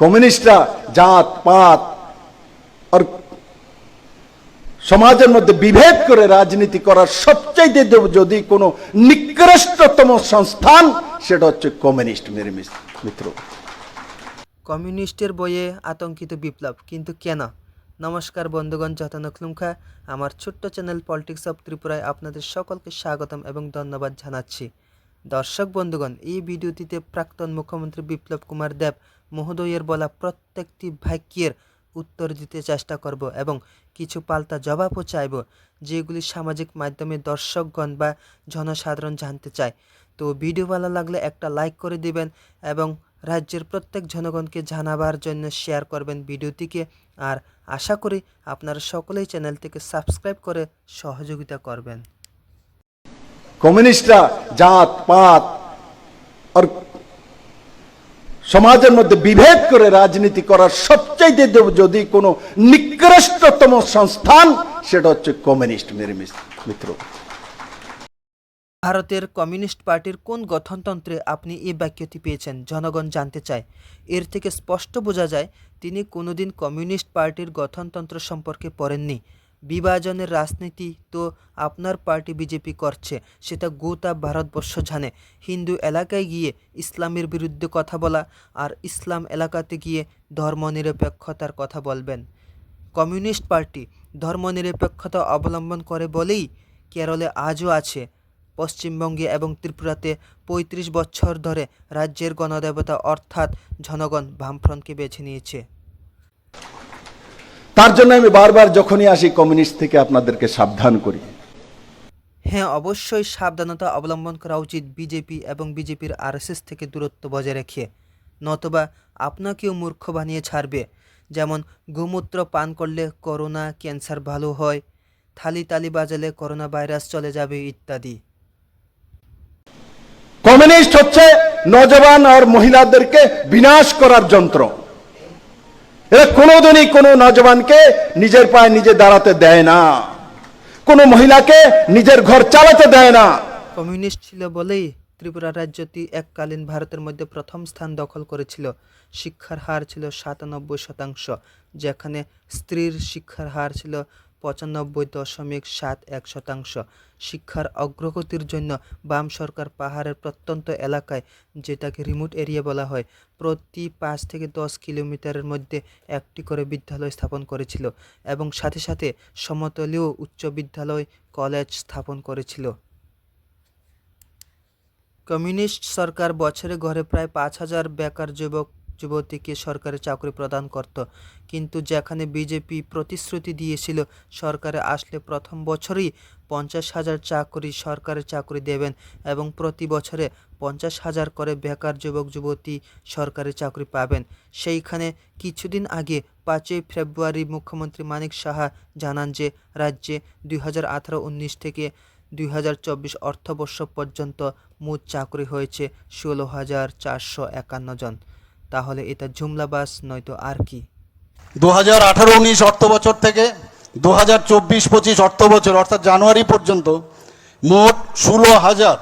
কমিউনিস্টরা জাত, পাত আর সমাজের মধ্যে বিভেদ করে রাজনীতি করার সবচাইতে যদি কোনো নিকৃষ্টতম সংস্থান, সেটা হচ্ছে কমিউনিস্ট মিত্র। কমিউনিস্টের বইয়ে আতঙ্কিত বিপ্লব, কিন্তু কেন? নমস্কার বন্ধুগণ, যতন খুলুমখা। আমার ছোট্ট চ্যানেল পলিটিক্স অফ ত্রিপুরায় আপনাদের সকলকে স্বাগতম এবং ধন্যবাদ জানাচ্ছি। দর্শক বন্ধুগণ, এই ভিডিওটিতে প্রাক্তন মুখ্যমন্ত্রী বিপ্লব কুমার দেব মহোদয়ের বলা প্রত্যেকটি বাক্যের উত্তর দিতে চেষ্টা করব এবং কিছু পাল্টা জবাবও চাইব যেগুলি সামাজিক মাধ্যমে দর্শকগণ বা জনসাধারণ জানতে চায়। তো ভিডিও ভালো লাগলে একটা লাইক করে দিবেন এবং রাজ্যের প্রত্যেক জনগণকে জানাবার জন্য শেয়ার করবেন ভিডিওটিকে। আর আশা করি আপনারা সকলেই চ্যানেলটিকে সাবস্ক্রাইব করে সহযোগিতা করবেন। কমিউনিস্টরা জাত, পাত আর সমাজের মধ্যে বিভেদ করে রাজনীতি করার সবচেয়ে যদি কোনো নিকৃষ্টতম সংস্থান, সেটা হচ্ছে কমিউনিস্ট মেরে মিত্র। ভারতের কমিউনিস্ট পার্টির কোন গঠনতন্ত্রে আপনি এই বাক্যটি পেয়েছেন, জনগণ জানতে চায়। এর থেকে স্পষ্ট বোঝা যায়, তিনি কোনোদিন কমিউনিস্ট পার্টির গঠনতন্ত্র সম্পর্কে পড়েননি। বিভাজনের রাজনীতি তো আপনার পার্টি বিজেপি করছে, সেটা গোটা ভারতবর্ষ জানে। হিন্দু এলাকায় গিয়ে ইসলামের বিরুদ্ধে কথা বলা আর ইসলাম এলাকাতে গিয়ে ধর্মনিরপেক্ষতার কথা বলবেন। কমিউনিস্ট পার্টি ধর্মনিরপেক্ষতা অবলম্বন করে বলেই কেরলে আজও আছে। পশ্চিমবঙ্গে এবং ত্রিপুরাতে পঁয়ত্রিশ বছর ধরে রাজ্যের গণদেবতা অর্থাৎ জনগণ বামফ্রন্টকে বেছে নিয়েছে। তার জন্য আমি বারবার যখনই আসি কমিউনিস্ট থেকে আপনাদেরকে সাবধান করি। হ্যাঁ অবশ্যই সাবধানতা অবলম্বন করা উচিত বিজেপি এবং বিজেপির আরএসএস থেকে দূরত্ব বজায় রেখে। নতবা আপনাকেও মূর্খ বানিয়ে ছাড়বে। যেমন গোমূত্র পান করলে করোনা ক্যান্সার ভালো হয় থালি তালি বাজালে করোনা ভাইরাস চলে যাবে ইত্যাদি। কমিউনিস্ট হচ্ছে নজওয়ান আর মহিলাদেরকে বিনাশ করার যন্ত্র। এরা কোনোদিনই কোনো নজওয়ানকে নিজের পায়ে নিজে দাঁড়াতে দেয় না। কোনো মহিলাকে নিজের ঘর চালাতে দেয় না। কমিউনিস্ট ছিল বলেই ত্রিপুরা রাজ্যটি এককালীন ভারতের মধ্যে প্রথম স্থান দখল করেছিল। শিক্ষার হার ছিল সাতানব্বই শতাংশ, যেখানে স্ত্রীর শিক্ষার হার ছিল পঁচানব্বই দশমিক সাত এক শতাংশ। শিক্ষার অগ্রগতির জন্য বাম সরকার পাহাড়ের প্রত্যন্ত এলাকায় যেটাকে রিমোট এরিয়া বলা হয়, প্রতি পাঁচ থেকে দশ কিলোমিটারের মধ্যে একটি করে বিদ্যালয় স্থাপন করেছিল এবং সাথে সাথে সমতলীয় উচ্চ বিদ্যালয় কলেজ স্থাপন করেছিল। কমিউনিস্ট সরকার বছরে ঘরে প্রায় পাঁচ হাজার বেকার যুবক যুবতীকে সরকারি চাকরি প্রদান করত। কিন্তু যেখানে বিজেপি প্রতিশ্রুতি দিয়েছিল, সরকারে আসলে প্রথম বছরই পঞ্চাশ হাজার চাকরি সরকারি চাকরি দেবেন এবং প্রতি বছরে পঞ্চাশ হাজার করে বেকার যুবক, যুবতী সরকারি চাকরি পাবেন। সেইখানে কিছুদিন আগে পাঁচই ফেব্রুয়ারি মুখ্যমন্ত্রী মানিক সাহা জানান যে, রাজ্যে দুই হাজার আঠারো উনিশ থেকে দুই হাজার চব্বিশ অর্থবর্ষ পর্যন্ত মোট চাকরি হয়েছে ষোলো হাজার চারশো একান্ন জন। তাহলে এটা জুমলাবাস নয়তো আর কি দু হাজার আঠারো উনিশ অর্থ বছর থেকে দু হাজার চব্বিশ পঁচিশ অর্থ বছর অর্থাৎ জানুয়ারি পর্যন্ত মোট ষোলো হাজার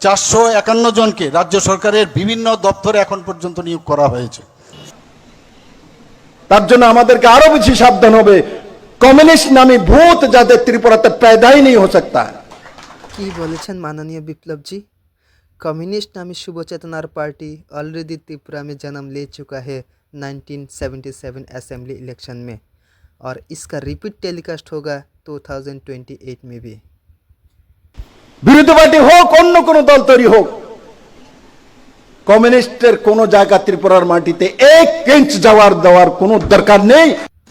চারশো একান্ন জনকে রাজ্য সরকারের বিভিন্ন দপ্তরে এখন পর্যন্ত নিয়োগ করা হয়েছে তার জন্য আমাদেরকে আরো বেশি সাবধান হবে কমিউনিস্ট নামী ভূত যাদের ত্রিপুরাতে पैदा ही नहीं हो सकता है কি বলেছেন माननीय विप्लव जी कम्युनिस्ट नामी शुभ चेतनार पार्टी ऑलरेडी त्रिपुरा में जन्म ले चुका है 1977 असेंबली इलेक्शन में और इसका रिपीट टेलीकास्ट होगा 2028 में भी বিরোধী পার্টি হোক অন্য কোন দল তৈরি হোক কমিউনিস্টের কোন জায়গা ত্রিপুরার মাটিতে এক ইঞ্চ যাওয়ার দেওয়ার কোনো দরকার নেই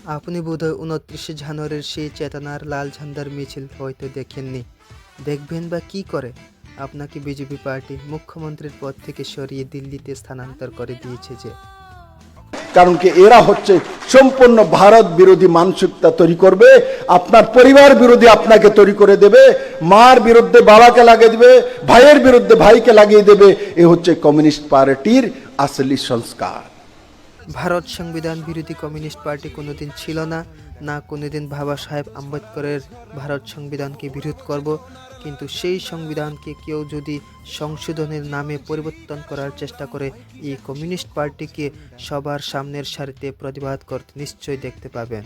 আপনি বোধহয় উনত্রিশে জানুয়ারির সেই চেতনার লাল ঝান্ডার মিছিল হয়তো দেখেননি দেখবেন বা কি করে আপনাকে বিজেপি পার্টি মুখ্যমন্ত্রীর পদ থেকে সরিয়ে দিল্লিতে স্থানান্তর করে দিয়েছে যে। কারণ কি এরা হচ্ছে সম্পূর্ণ ভারত বিরোধী মানসিকতা তৈরি করবে আপনার পরিবার বিরোধী আপনাকে তৈরি করে দেবে মার বিরুদ্ধে বাবাকে লাগিয়ে দেবে ভাইয়ের বিরুদ্ধে ভাইকে লাগিয়ে দেবে এ হচ্ছে কমিউনিস্ট পার্টির আসলি সংস্কার। ভারত সংবিধান বিরোধী কমিউনিস্ট পার্টি কোনোদিন ছিল না না কোনোদিন বাবা সাহেব আম্বেদকরের ভারত সংবিধানকে বিরোধ করব, কিন্তু সেই সংবিধানকে কেউ যদি সংশোধনের নামে পরিবর্তন করার চেষ্টা করে, এই কমিউনিস্ট পার্টিকে সবার সামনের সারিতে প্রতিবাদ করতে নিশ্চয়ই দেখতে পাবেন।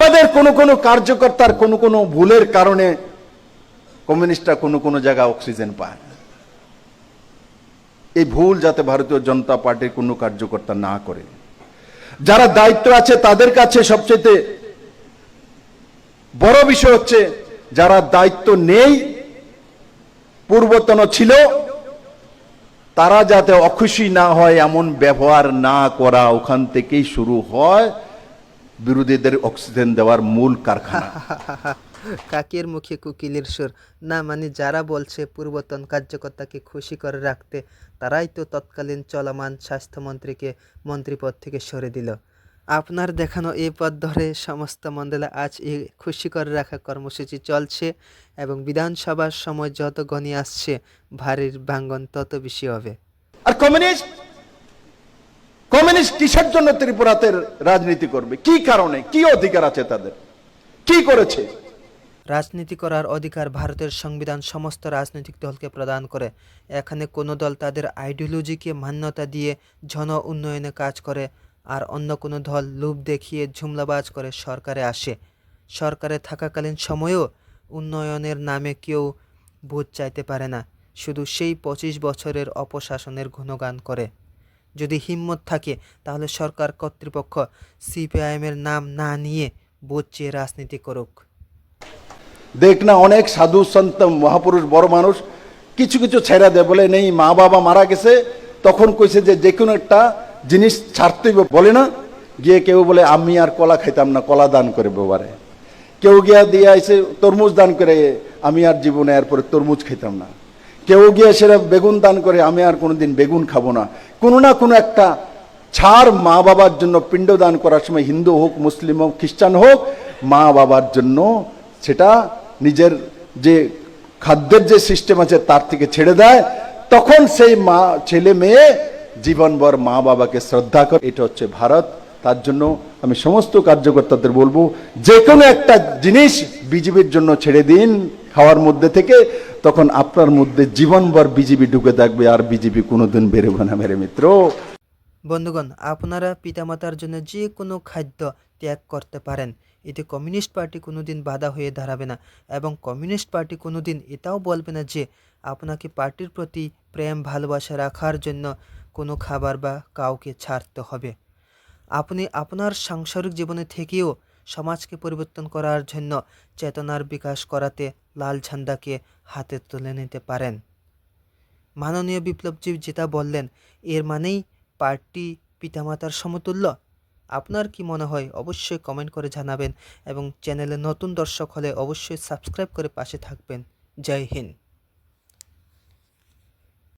আমাদের কোনো কোনো কার্যকর্তার কোনো কোনো ভুলের কারণে কমিউনিস্টরা কোনো কোনো জায়গায় অক্সিজেন পায় এই ভুল যাতে ভারতীয় জনতা পার্টির কোনো কার্যকর্তা না করে। যারা দায়িত্ব আছে তাদের কাছে সবচেয়ে বড় বিষয় হচ্ছে যারা দায়িত্ব নেই, পূর্বতন ছিল, তারা যাতে অখুশি না হয় এমন ব্যবহার না করা ওখান থেকেই শুরু হয় বিরোধীদের অক্সিজেন দেওয়ার মূল কারখানা। কাকের মুখে কুকিলের সুর। না মানে যারা বলছে পূর্বতন কার্যকর্তাকে খুশি করে রাখতে, তারাই তো তৎকালীন চলমান স্বাস্থ্যমন্ত্রীকে মন্ত্রীপদ থেকে সরে দিল। আপনার দেখানো এই পথ ধরে সমস্ত মন্ডলে আজ এই খুশি করে রাখা কর্মসূচি চলছে এবং বিধানসভার সময় যত গণি আসছে, ভারীর ভাঙ্গন তত বেশি হবে। আর কমিউনিস্ট কমিউনিস্ট কিসের জন্য ত্রিপুরাতে রাজনীতি করবে? কি কারণে? কি অধিকার আছে তাদের? কি করেছে? রাজনীতি করার অধিকার ভারতের সংবিধান সমস্ত রাজনৈতিক দলকে প্রদান করে। এখানে কোনো দল তাদের আইডিওলজিকে মান্যতা দিয়ে জন উন্নয়নে কাজ করে আর অন্য কোনো দল লোভ দেখিয়ে ঝুমলাবাজ করে সরকারে আসে। সরকারে থাকাকালীন সময়েও উন্নয়নের নামে কেউ ভোট চাইতে পারে না। শুধু সেই পঁচিশ বছরের অপশাসনের গুণগান করে। যদি হিম্মত থাকে, তাহলে সরকার কর্তৃপক্ষ সিপিআইএমের নাম না নিয়ে ভোট চেয়ে রাজনীতি করুক। দেখ না, অনেক সাধু সন্ত মহাপুরুষ, বড় মানুষ, কিছু কিছু ছেড়া দেয় বলে নেই, মা বাবা মারা গেছে, তখন কইছে যে যে কোনো একটা জিনিস ছাড়তেই বলে না, গিয়ে কেউ বলে, আমি আর কলা খাইতাম না, কলা দান করে বাবারে কেউ গিয়া দিয়ে আইসে তরমুজ দান করে, আমি আর জীবনে এরপরে তরমুজ খেতাম না। কেউ গিয়ে সেটা বেগুন দান করে, আমি আর কোনোদিন বেগুন খাব না। কোনো না কোনো একটা ছাড় মা বাবার জন্য, পিণ্ড দান করার সময় হিন্দু হোক, মুসলিম হোক, খ্রিস্টান হোক, মা বাবার জন্য সেটা নিজের যে খাদ্যের যে সিস্টেম আছে তার থেকে ছেড়ে দেয়। তখন সেই মা, ছেলে মেয়ে জীবনভর মা বাবাকে শ্রদ্ধা করে। এটা হচ্ছে ভারত। তার জন্য আমি সমস্ত কার্যকর্তাদের বলব যে কোনো একটা জিনিস বিজেপির জন্য ছেড়ে দিন খাওয়ার মধ্যে থেকে, তখন আপনার মধ্যে জীবনভর বিজেপি ঢুকে থাকবে আর বিজেপি কোনোদিন বেরোবে না, মেরে মিত্র। বন্ধুগণ, আপনারা পিতামাতার জন্য যে কোনো খাদ্য ত্যাগ করতে পারেন। এতে কমিউনিস্ট পার্টি কোনো দিন বাধা হয়ে দাঁড়াবে না এবং কমিউনিস্ট পার্টি কোনো দিন এটাও বলবে না যে আপনাকে পার্টির প্রতি প্রেম, ভালোবাসা রাখার জন্য কোনো খাবার বা কাউকে ছাড়তে হবে। আপনি আপনার সাংসারিক জীবনে থেকেও সমাজকে পরিবর্তন করার জন্য চেতনার বিকাশ করাতে লাল ঝান্ডাকে হাতে তুলে নিতে পারেন। মাননীয় বিপ্লবজি যেটা বললেন, এর মানেই পার্টি পিতামাতার সমতুল্য আপনার কি মনে হয় অবশ্যই কমেন্ট করে জানাবেন এবং চ্যানেলে নতুন দর্শক হলে অবশ্যই সাবস্ক্রাইব করে পাশে থাকবেন। জয় হিন্দ।